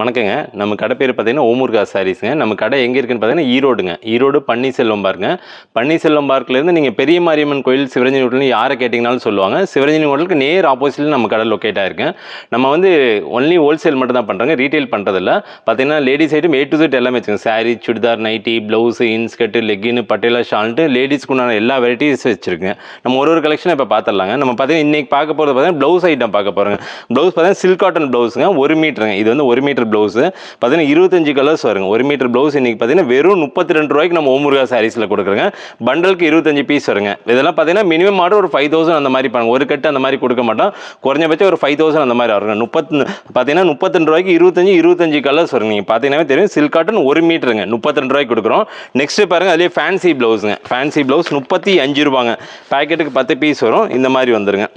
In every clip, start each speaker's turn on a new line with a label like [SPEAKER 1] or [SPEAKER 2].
[SPEAKER 1] வணக்கங்க. நம்ம கடை பேர் பார்த்தீங்கன்னா ஓமூர்கா சாரீஸுங்க. நம்ம கடை எங்கே இருக்குன்னு பார்த்தீங்கன்னா ஈரோடுங்க. ஈரோடு பன்னீர்செல்வம் பார்க்குங்க. பன்னீர்செல்வம் பார்க்லேருந்து நீங்கள் பெரிய மாரியம்மன் கோயில் சிவரஞ்சனி ஹோட்டல்னு யாரை கேட்டிங்கனாலும் சொல்லுவாங்க. சிவரஞ்சனி ஹோட்டலுக்கு நேர் ஆப்போசிட்டில் நம்ம கடை லொக்கேட் ஆயிருக்கேன் நம்ம வந்து ஒன்லி ஹோல்சேல் மட்டும் தான் பண்ணுறாங்க ரீட்டைல் பண்ணுறதில்ல பார்த்தீங்கன்னா ladies item A to Z எல்லாமே வச்சுக்கோங்க. Sari churidar nightie blouse inskirt லெக்கின்னு Patiala ஷால்ட்டு லேடிஸ்க்குண்டான எல்லா வெரைட்டிஸ் வச்சுருக்குங்க. நம்ம ஒரு ஒரு கலெக்ஷனை இப்போ பார்த்துடலாங்க நம்ம பார்த்தீங்கன்னா இன்றைக்கி பார்க்க போகிறது பார்த்தீங்கன்னா ப்ளவுஸ் ஐட்டம் பார்க்க போகிறோங்க ப்ளவுஸ் பார்த்தீங்கன்னா சில்க் காட்டன் ப்ளவுஸுங்க ஒரு மீட்டருங்க இது வந்து ஒரு மீட்டர் ப்ளவுஸு பார்த்தீங்கன்னா இருபத்தஞ்சு கலர்ஸ் வருங்க. ஒரு மீட்டர் ப்ளவுஸ் இன்றைக்கி பார்த்தீங்கன்னா வெறும் முப்பத்தி ரெண்டு ரூபாய்க்கு நம்ம ஓமுருகா சாரீஸில் கொடுக்குறோங்க. பண்டலுக்கு இருபத்தஞ்சு பீஸ் வருங்க. இதெல்லாம் பார்த்தீங்கன்னா மினிமம் ஆர்டர் ஒரு ஃபைவ் தௌசண்ட் அந்த மாதிரி பண்ணுங்க. ஒரு கட்டு அந்த மாதிரி கொடுக்க மாட்டோம். குறைஞ்சபட்சம் ஒரு ஃபைவ் தௌசண்ட் அந்த மாதிரி வருங்க. முப்பத்து பார்த்தீங்கன்னா முப்பத்திரெண்டு ரூபாய்க்கு இருபத்தஞ்சு இருபத்தஞ்சு கலர்ஸ் வருங்க. நீங்கள் பார்த்தீங்கன்னா தெரியும். சில்க் காட்டன் ஒரு மீட்டருங்க முப்பத்தி ரெண்டு ரூபாய்க்கு கொடுக்குறோம். நெக்ஸ்ட் பாருங்க அதுலேயே ஃபேன்சி ப்ளவுஸுங்க ஃபேன்சி ப்ளவுஸ் முப்பத்தி அஞ்சு ரூபாங்க பேக்கெட்டுக்கு பத்து பீஸ் வரும். இந்த மாதிரி வந்துருங்க.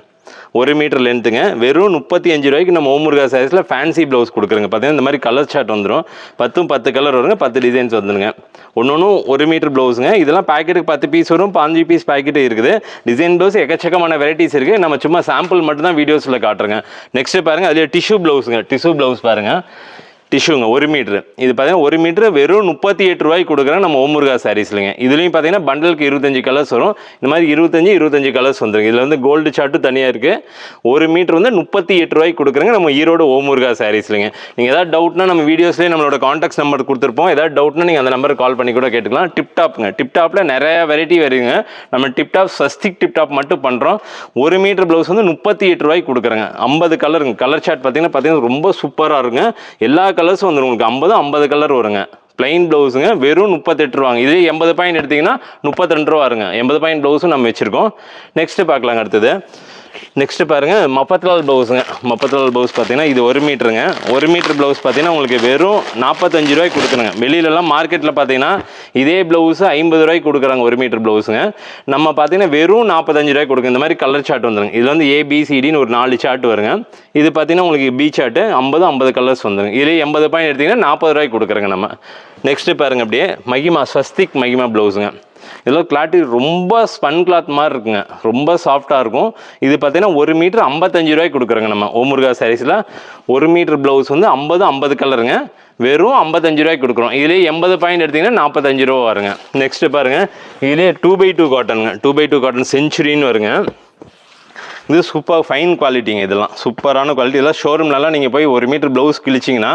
[SPEAKER 1] ஒரு மீட்டர் லென்த்துங்க வெறும் முப்பத்தி அஞ்சு ரூபாய்க்கு நம்ம ஓமுருகா சைஸில் ஃபேன்சி ப்ளவுஸ் கொடுக்குறங்க. பார்த்தீங்கன்னா இந்த மாதிரி கலர் ஷார்ட் வந்துடும் பத்தும் பத்து கலர் வருங்க பத்து டிசைன்ஸ் வந்துடுங்க ஒன்று ஒன்றும் ஒரு மீட்டர் ப்ளவுஸுங்க இதெல்லாம் பேக்கெட்டுக்கு பத்து பீஸ் வரும் பாஞ்சு பீஸ் பேக்கெட்டு இருக்குது. டிசைன் ப்ளவுஸ் எக்கச்சக்கமான வெரைட்டிஸ் இருக்குது நம்ம சும்மா சாம்பிள் மட்டும் தான் வீடியோஸில் காட்டுறேங்க. நெக்ஸ்ட்டு பாருங்கள் அதில் டிஷ்யூ ப்ளவுஸுங்க டிஷ்யூ ப்ளவுஸ் பாருங்கள் டிஷ்யூங்க ஒரு மீட்ரு. இது பார்த்தீங்கன்னா ஒரு மீட்ரு வெறும் முப்பத்தி எட்டு ரூபாய்க்கு கொடுக்குறேன். நம்ம ஓமுருகா சாரீஸ்லைங்க இதுலேயும் பார்த்தீங்கன்னா பண்டலுக்கு இருபத்தஞ்சு கலர்ஸ் வரும். இந்த மாதிரி இருபத்தஞ்சு இருபத்தஞ்சு கலர்ஸ் வந்துருங்க. இதில் வந்து கோல்டு சார்ட்டு தனியாக இருக்குது ஒரு மீட்ரு வந்து முப்பத்தி எட்டு ரூபாய்க்கு கொடுக்குறேங்க. நம்ம ஈரோடு ஓமுருகா சாரீஸ்லைங்க நீங்கள் ஏதாவது டவுட்னா நம்ம வீடியோஸ்லேயே நம்மளோட காண்டாக்ட் நம்பர் கொடுத்துருப்போம். ஏதாவது டவுட்னா நீங்கள் அந்த நம்பருக்கு கால் பண்ணி கூட கேட்டுக்கலாம். டிப்டாப்ங்க டிப்டாப்பில் நிறைய வெரைட்டி வருங்க நம்ம டிப்டாப் ஸ்வஸ்திக் டிப்டாப் மட்டும் பண்ணுறோம் ஒரு மீட்டர் ப்ளவுஸ் வந்து முப்பத்தி எட்டு ரூபாய்க்கு கொடுக்குறேங்க. ஐம்பது கலருங்க கலர் சார்ட் பார்த்தீங்கன்னா பார்த்தீங்கன்னா ரொம்ப சூப்பராக இருக்குங்க. எல்லா கலர்ஸும் வந்துடும் உங்களுக்கு ஐம்பது ஐம்பது கலர் வருங்க. பிளைன் ப்ளவுஸுங்க வெறும் முப்பத்தெட்டு ரூபாங்க. இதே எண்பது பாயிண்ட் எடுத்தீங்கன்னா முப்பத்தி ரெண்டு ரூபா வருங்க. எண்பது பாயிண்ட் ப்ளவுஸும் நம்ம வச்சுருக்கோம். நெக்ஸ்ட்டு பார்க்கலாங்க அடுத்தது. நெக்ஸ்ட்டு பாருங்கள் மப்பத்தலால் ப்ளவுஸுங்க மப்பத்தலால் ப்ளவுஸ் பார்த்தீங்கன்னா இது ஒரு மீட்டருங்க. ஒரு மீட்டர் ப்ளவுஸ் பார்த்தீங்கன்னா உங்களுக்கு வெறும் நாற்பத்தஞ்சு ரூபாய்க்கு கொடுக்குறேங்க வெளியிலலாம் மார்க்கெட்டில் பார்த்தீங்கன்னா இதே ப்ளவுஸு ஐம்பது ரூபாய்க்கு கொடுக்குறாங்க ஒரு மீட்டர் ப்ளவுஸுங்க நம்ம பார்த்தீங்கன்னா வெறும் நாற்பத்தஞ்சு ரூபாய்க்கு கொடுக்குங்க இந்த மாதிரி கலர் சார்ட் வந்துருங்க. இதில் வந்து ஏபிசிடின்னு ஒரு நாலு சார்ட் வருங்க. இது பார்த்தீங்கன்னா உங்களுக்கு பி சார்ட்டு ஐம்பது ஐம்பது கலர்ஸ் வந்துருங்க. இதில் எண்பது பாயிண்ட் எடுத்தீங்கன்னா நாற்பது ரூபாய்க்கு கொடுக்குறேங்க நம்ம. நெக்ஸ்ட்டு பாருங்க அப்படியே மகிமா ஸ்வஸ்திக் மகிமா ப்ளவுஸுங்க இதில் கிளாட்டி ரொம்ப ஸ்பன் கிளாத் மாதிரி இருக்குங்க. ரொம்ப சாஃப்டாக இருக்கும். இது பார்த்தீங்கன்னா ஒரு மீட்ரு ஐம்பத்தஞ்சு ரூபாய்க்கு கொடுக்குறோங்க நம்ம. ஓமுருகா சாரீஸில் ஒரு மீட்ரு ப்ளவுஸ் வந்து ஐம்பது ஐம்பது கலருங்க வெறும் ஐம்பத்தஞ்சு ரூபாய்க்கு கொடுக்குறோம். இதுலேயே எண்பது பாயிண்ட் எடுத்திங்கன்னா நாற்பத்தஞ்சு ரூபா வருங்க. நெக்ஸ்ட்டு பாருங்கள் இதுலேயே டூ பை டூ காட்டனுங்க டூ பை டூ காட்டன் செஞ்சுரின்னு வருங்க. இது சூப்பர் ஃபைன் குவாலிட்டிங்க இதெல்லாம். சூப்பரான குவாலிட்டி இதெல்லாம் ஷோரூம்லலாம் நீங்கள் போய் ஒரு மீட்டர் ப்ளவுஸ் கிழிச்சிங்கன்னா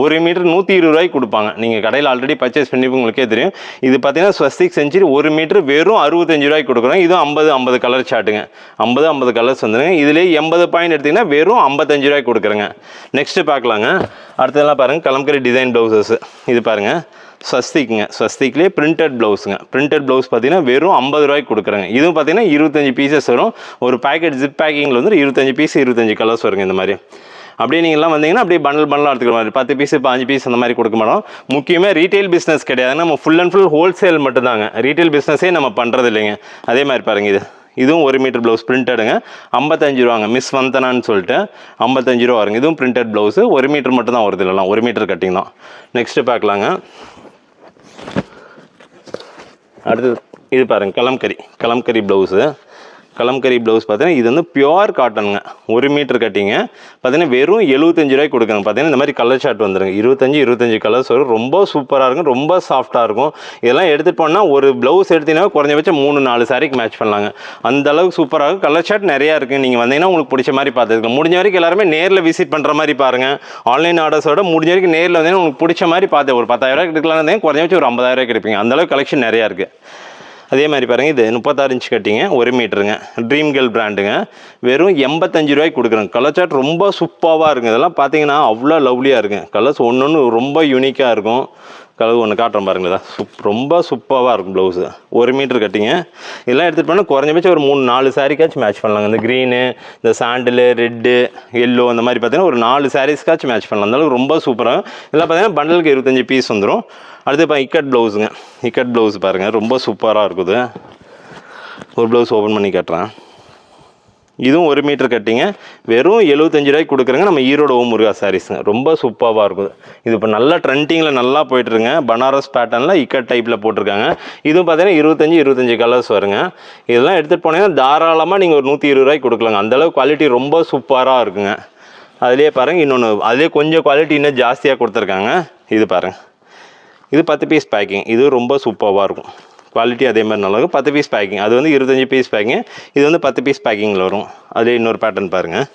[SPEAKER 1] ஒரு மீட்டர் நூற்றி இருபது ரூபாய்க்கு கொடுப்பாங்க. நீங்கள் கடையில் ஆல்ரெடி பர்ச்சேஸ் பண்ணி உங்களுக்கே தெரியும். இது பார்த்தீங்கன்னா ஸ்வஸ்திக் செஞ்சுரி ஒரு மீட்டர் வெறும் அறுபத்தஞ்சு ரூபாய்க்கு கொடுக்குறோம். இதுவும் ஐம்பது ஐம்பது கலர் சாட்டுங்க ஐம்பது ஐம்பது கலர்ஸ் வந்துருங்க. இதுலேயே எண்பது பாயிண்ட் எடுத்திங்கன்னா வெறும் ஐம்பத்தஞ்சு ரூபாய்க்கு கொடுக்குறேங்க. நெக்ஸ்ட்டு பார்க்கலாங்க அடுத்ததெல்லாம் பாருங்கள் கலம்கரி டிசைன் ப்ளவுசஸ் இது பாருங்கள் ஸ்வஸ்திக்குங்க. ஸ்வஸ்திக்லேயே பிரிண்டட் ப்ளவுஸுங்க பிரிண்டட் ப்ளவுஸ் பார்த்தீங்கன்னா வெறும் ஐம்பது ரூபாய்க்கு கொடுக்குறாங்க. இதுவும் பார்த்தீங்கன்னா இருபத்தஞ்சி பீசஸ் வரும். ஒரு பேக்கெட் ஜிப் பேக்கிங்கில் வந்து இருபத்தஞ்சு பீஸ் இருபத்தஞ்சு கலர்ஸ் வருங்க இந்த மாதிரி. அப்படியே நீங்கள்லாம் வந்தீங்கன்னா அப்படியே பண்டல் பண்டலாக எடுத்துக்கிற மாதிரி பத்து பீஸ் பாஞ்சு பீஸ் அந்த மாதிரி கொடுக்க மாட்டோம். முக்கியமாக ரீட்டைல் பிஸ்னஸ் கிடையாது. நம்ம ஃபுல் அண்ட் ஃபுல் ஹோல்சேல் மட்டும்தாங்க. ரீட்டைல் பிஸ்னஸே நம்ம பண்ணுறது இல்லைங்க அதே மாதிரி பாருங்கள் இது. இதுவும் ஒரு மீட்டர் ப்ளவுஸ் பிரிண்டடுங்க ஐம்பத்தஞ்சு ரூபாங்க. மிஸ் வந்தனான்னு சொல்லிட்டு ஐம்பத்தஞ்சு ரூபா வருங்க. இதுவும் பிரிண்டட் ப்ளவுஸு ஒரு மீட்டர் மட்டும் தான் வருது இல்லைலாம் ஒரு மீட்டர் கட்டிங் தான் நெக்ஸ்ட்டு பார்க்கலாங்க. அடுத்தது இது பாருங்கள் கலம்கரி கலம்கரி ப்ளவுஸு கலம்கரி ப்ளவுஸ் பார்த்தீங்கன்னா இது வந்து பியோர் காட்டனுங்க ஒரு மீட்டர் கட்டிங்க. பார்த்தீங்கன்னா வெறும் எழுபத்தஞ்சு ரூபாய்க்கு கொடுக்குறாங்க பார்த்தீங்கன்னா இந்த மாதிரி கலர் ஷார்ட் வந்துருங்க. இருபத்தஞ்சு இருபத்தஞ்சு கலர்ஸ் வரும். ரொம்ப சூப்பராக இருக்கும். ரொம்ப சாஃப்டாக இருக்கும். இதெல்லாம் எடுத்துகிட்டு போனால் ஒரு ப்ளவுஸ் எடுத்தீங்கன்னா குறைஞ்சபட்சம் மூணு நாலு சாரிக்கு மேட்ச் பண்ணலாங்க. அந்த அளவுக்கு சூப்பராக இருக்கும். கலர் ஷார்ட் நிறையா இருக்குது நீங்கள் வந்தீங்கன்னா உங்களுக்கு பிடிச்ச மாதிரி பார்த்துக்கலாம். முடிஞ்ச வரைக்கும் எல்லாருமே நேரில் விசிட் பண்ணுற மாதிரி பாருங்கள் ஆன்லைன் ஆர்டர்ஸோட முடிஞ்ச வரைக்கும் நேரில் வந்தீங்கன்னா உங்களுக்கு பிடிச்ச மாதிரி பார்த்து ஒரு பத்தாயிரம் எடுக்கலாம் இருந்தீங்க குறைஞ்சபட்சம் ஒரு ஐம்பதாயிரரூவா கிடைப்பீங்க அந்த அளவுக்கு கலெக்ஷன் நிறையா இருக்குது அதே மாதிரி பாருங்கள் இது முப்பத்தாறு இன்ச் கட்டிங்க ஒரு மீட்டருங்க. ட்ரீம் கேர்ள் பிராண்டுங்க வெறும் எண்பத்தஞ்சு ரூபாய்க்கு கொடுக்குறேங்க கலர் சாட் ரொம்ப சூப்பராக இருக்குது இதெல்லாம் பார்த்தீங்கன்னா அவ்வளோ லவ்லியாக இருக்குங்க. கலர்ஸ் ஒன்று ஒன்று ரொம்ப யூனிக்காக இருக்கும். கழுவு ஒன்று காட்டுறேன் பாருங்களேன். சூப் ரொம்ப சூப்பராக இருக்கும் ப்ளவுஸு ஒரு மீட்டர் கட்டிங்க. இதெல்லாம் எடுத்துகிட்டு போனால் குறைஞ்சபட்சம் ஒரு மூணு நாலு சாரிக்காச்சும் மேட்ச் பண்ணலாங்க இந்த க்ரீனு இந்த சாண்டிலு ரெட்டு எல்லோ அந்த மாதிரி பார்த்தீங்கன்னா ஒரு நாலு சாரீஸ்க்காச்சும் மேட்ச் பண்ணலாம். அந்தளவுக்கு ரொம்ப சூப்பராக இதெல்லாம் பார்த்தீங்கன்னா பண்டலுக்கு இருபத்தஞ்சி பீஸ் வந்துடும் அடுத்து இப்போ இக்கட் ப்ளவுஸுங்க இக்கட் ப்ளவுஸ் பாருங்கள் ரொம்ப சூப்பராக இருக்குது. ஒரு ப்ளவுஸ் ஓப்பன் பண்ணி காட்டுறேன். இதுவும் ஒரு மீட்டர் கட்டிங்க. வெறும் எழுபத்தஞ்சு ரூபாய்க்கு கொடுக்குறங்க. நம்ம ஈரோடு ஓம் முருகா சாரீஸுங்க ரொம்ப சூப்பராக இருக்கும். இது இப்போ நல்லா ட்ரெண்டிங்கில் நல்லா போயிட்டுருங்க. பனாரஸ் பேட்டர்னில் இக்கட் டைப்பில் போட்டிருக்காங்க. இதுவும் பார்த்தீங்கன்னா இருபத்தஞ்சி இருபத்தஞ்சி கலர்ஸ் வருங்க. இதெல்லாம் எடுத்துகிட்டு போனீங்கன்னா தாராளமாக நீங்கள் ஒரு நூற்றி இருபது ரூபாய்க்கு கொடுக்கலாங்க. அந்தளவு குவாலிட்டி ரொம்ப சூப்பராக இருக்குங்க. அதுலேயே பாருங்கள் இன்னொன்று அதுலேயே கொஞ்சம் குவாலிட்டி இன்னும் ஜாஸ்தியாக கொடுத்துருக்காங்க. இது பாருங்கள் இது பத்து பீஸ் பேக்கிங் இது ரொம்ப சூப்பராக இருக்கும். குவாலிட்டி அதே மாதிரி நல்லா இருக்கும். பத்து பீஸ் பேக்கிங் அது வந்து இருபத்தஞ்சி பீஸ் பேக்கிங் இது வந்து பத்து பீஸ் பேக்கிங்கில் வரும். அதுலேயே இன்னொரு பேட்டர்ன் பாருங்கள்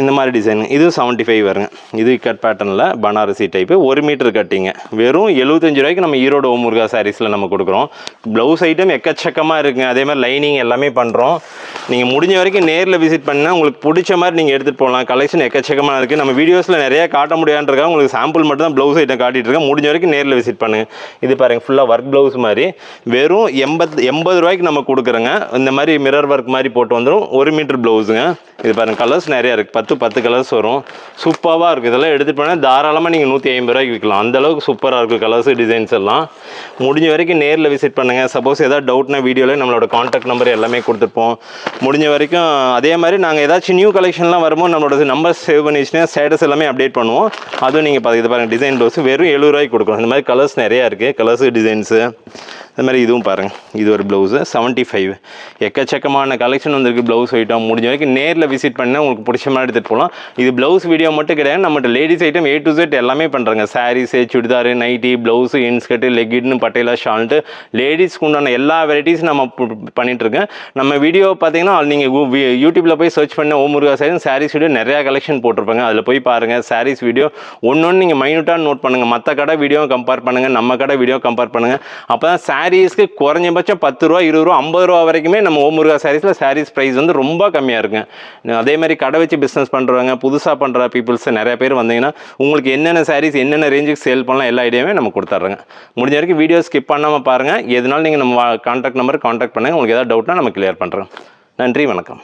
[SPEAKER 1] இந்த மாதிரி டிசைன் இது செவன்ட்டி ஃபைவ் வருங்க. இது கட் பேட்டர்னில் பனாரசி டைப்பு ஒரு மீட்டர் கட்டிங்க வெறும் எழுபத்தஞ்சு ரூபாய்க்கு நம்ம ஈரோடு ஓமுருகா சாரீஸில் நம்ம கொடுக்குறோம். ப்ளவுஸ் ஐட்டம் எக்கச்சக்கமாக இருக்குங்க. அதே மாதிரி லைனிங் எல்லாமே பண்ணுறோம் நீங்கள் முடிஞ்ச வரைக்கும் நேரில் விசிட் பண்ணால் உங்களுக்கு பிடிச்ச மாதிரி நீங்கள் எடுத்துகிட்டு போகலாம் கலெக்ஷன் எக்கச்சக்கமாக இருக்குது நம்ம வீடியோஸில் நிறையா காட்ட முடியாதுன்றக்காக உங்களுக்கு சாம்பிள் மட்டும் தான் ப்ளவுஸ் ஐட்டம் காட்டிட்டு இருக்கேன். முடிஞ்ச வரைக்கும் நேரில் விசிட் பண்ணுங்கள் இது பாருங்கள் ஃபுல்லாக ஒர்க் ப்ளவுஸ் மாதிரி. வெறும் எண்பத் எண்பது ரூபாய்க்கு நம்ம கொடுக்குறோங்க. இந்த மாதிரி மிரர் ஒர்க் மாதிரி போட்டு வந்துடும் ஒரு மீட்டர் ப்ளவுஸுங்க இது பாருங்க கலர்ஸ் நிறையா இருக்குது பத்து பத்து கலர்ஸ் வரும். சூப்பராக இருக்குது இதெல்லாம் எடுத்துகிட்டு போனால் தாராளமாக நீங்கள் நூற்றி ஐம்பது ரூபாய்க்கு விற்கலாம் அந்தளவுக்கு சூப்பராக இருக்குது கலர்ஸ் டிசைன்ஸ் எல்லாம். முடிஞ்ச வரைக்கும் நேரில் விசிட் பண்ணுங்கள் சப்போஸ் ஏதாவது டவுட்னா வீடியோவில் நம்மளோட காண்டாக்ட் நம்பர் எல்லாமே கொடுத்துருப்போம். முடிஞ்ச வரைக்கும் அதே மாதிரி நாங்கள் ஏதாச்சும் நியூ கலெக்ஷன்லாம் வரும்போது நம்மளோட நம்பர் சேவ் பண்ணி வச்சுன்னா ஸ்டேட்டஸ் எல்லாமே அப்டேட் பண்ணுவோம். அதுவும் நீங்கள் பார்த்து இது பாருங்கள் டிசைன் ப்ளவுஸ் வெறும் எழுபது ரூபாய்க்கு கொடுக்குறோம் இந்த மாதிரி கலர்ஸ் நிறையா இருக்குது கலர்ஸ் டிசைன்ஸு அது மாதிரி இதுவும் பாருங்கள் இது ஒரு ப்ளவுஸு செவன்ட்டி ஃபைவ் எக்கச்சக்கமான கலெக்ஷன் வந்திருக்கு ப்ளவுஸ் ஐட்டம் முடிஞ்ச வரைக்கும் நேரில் விசிட் பண்ணால் உங்களுக்கு பிடிச்ச மாதிரி எடுத்துகிட்டு போகலாம் இது ப்ளவுஸ் வீடியோ மட்டும் கிடையாது. நம்மகிட்ட ladies item A to Z எல்லாமே பண்ணுறாங்க saris churidar nightie blouse inskirt லெக்கிட்னு Patiala ஷால்ட்டு லேடிஸ்க்கு உண்டான எல்லா வெரைட்டிஸ் நம்ம பண்ணிகிட்ருக்கேன் நம்ம வீடியோ பார்த்தீங்கன்னா நீங்கள் யூடியூப்பில் போய் சர்ச் பண்ண ஓ முருகா சாரீஸ் சாரீஸ் வீடியோ நிறையா கலெக்ஷன் போட்டிருப்பாங்க. அதில் போய் பாருங்கள் சாரீஸ் வீடியோ ஒன்று ஒன்று நீங்கள் மைனூட்டாக நோட் பண்ணுங்கள் மற்ற கடை வீடியோ கம்பேர் பண்ணுங்கள் நம்ம கடை வீடியோ கம்பேர் பண்ணுங்கள் அப்போ தான் சாரீஸ்க்கு குறைஞ்சபட்சம் பத்து ரூபா இருபது ரூபா ஐம்பது ரூபா வரைக்குமே நம்ம ஓமுருகா சாரீஸில் சாரீஸ் ப்ரைஸ் வந்து ரொம்ப கம்மியாக இருக்குங்க அதே மாதிரி கடை வச்சு பிஸ்னஸ் பண்ணுறவங்க புதுசாக பண்ணுற பீப்புள்ஸ் நிறைய பேர் வந்தீங்கன்னா உங்களுக்கு என்னென்ன சாரீஸ் என்னென்ன ரேஞ்சுக்கு சேல் பண்ணலாம் எல்லா ஐடியாவுமே நம்ம கொடுத்துட்றோங்க முடிஞ்ச வரைக்கும் வீடியோ ஸ்கிப் பண்ணாமல் பாருங்கள் எதுனாலும் நீங்கள் நம்ம காண்டாக்ட் நம்பர் கான்டாக்ட் பண்ணுங்கள் உங்களுக்கு ஏதாவது டவுட்னா நம்ம கிளியர் பண்ணுறோம் நன்றி வணக்கம்.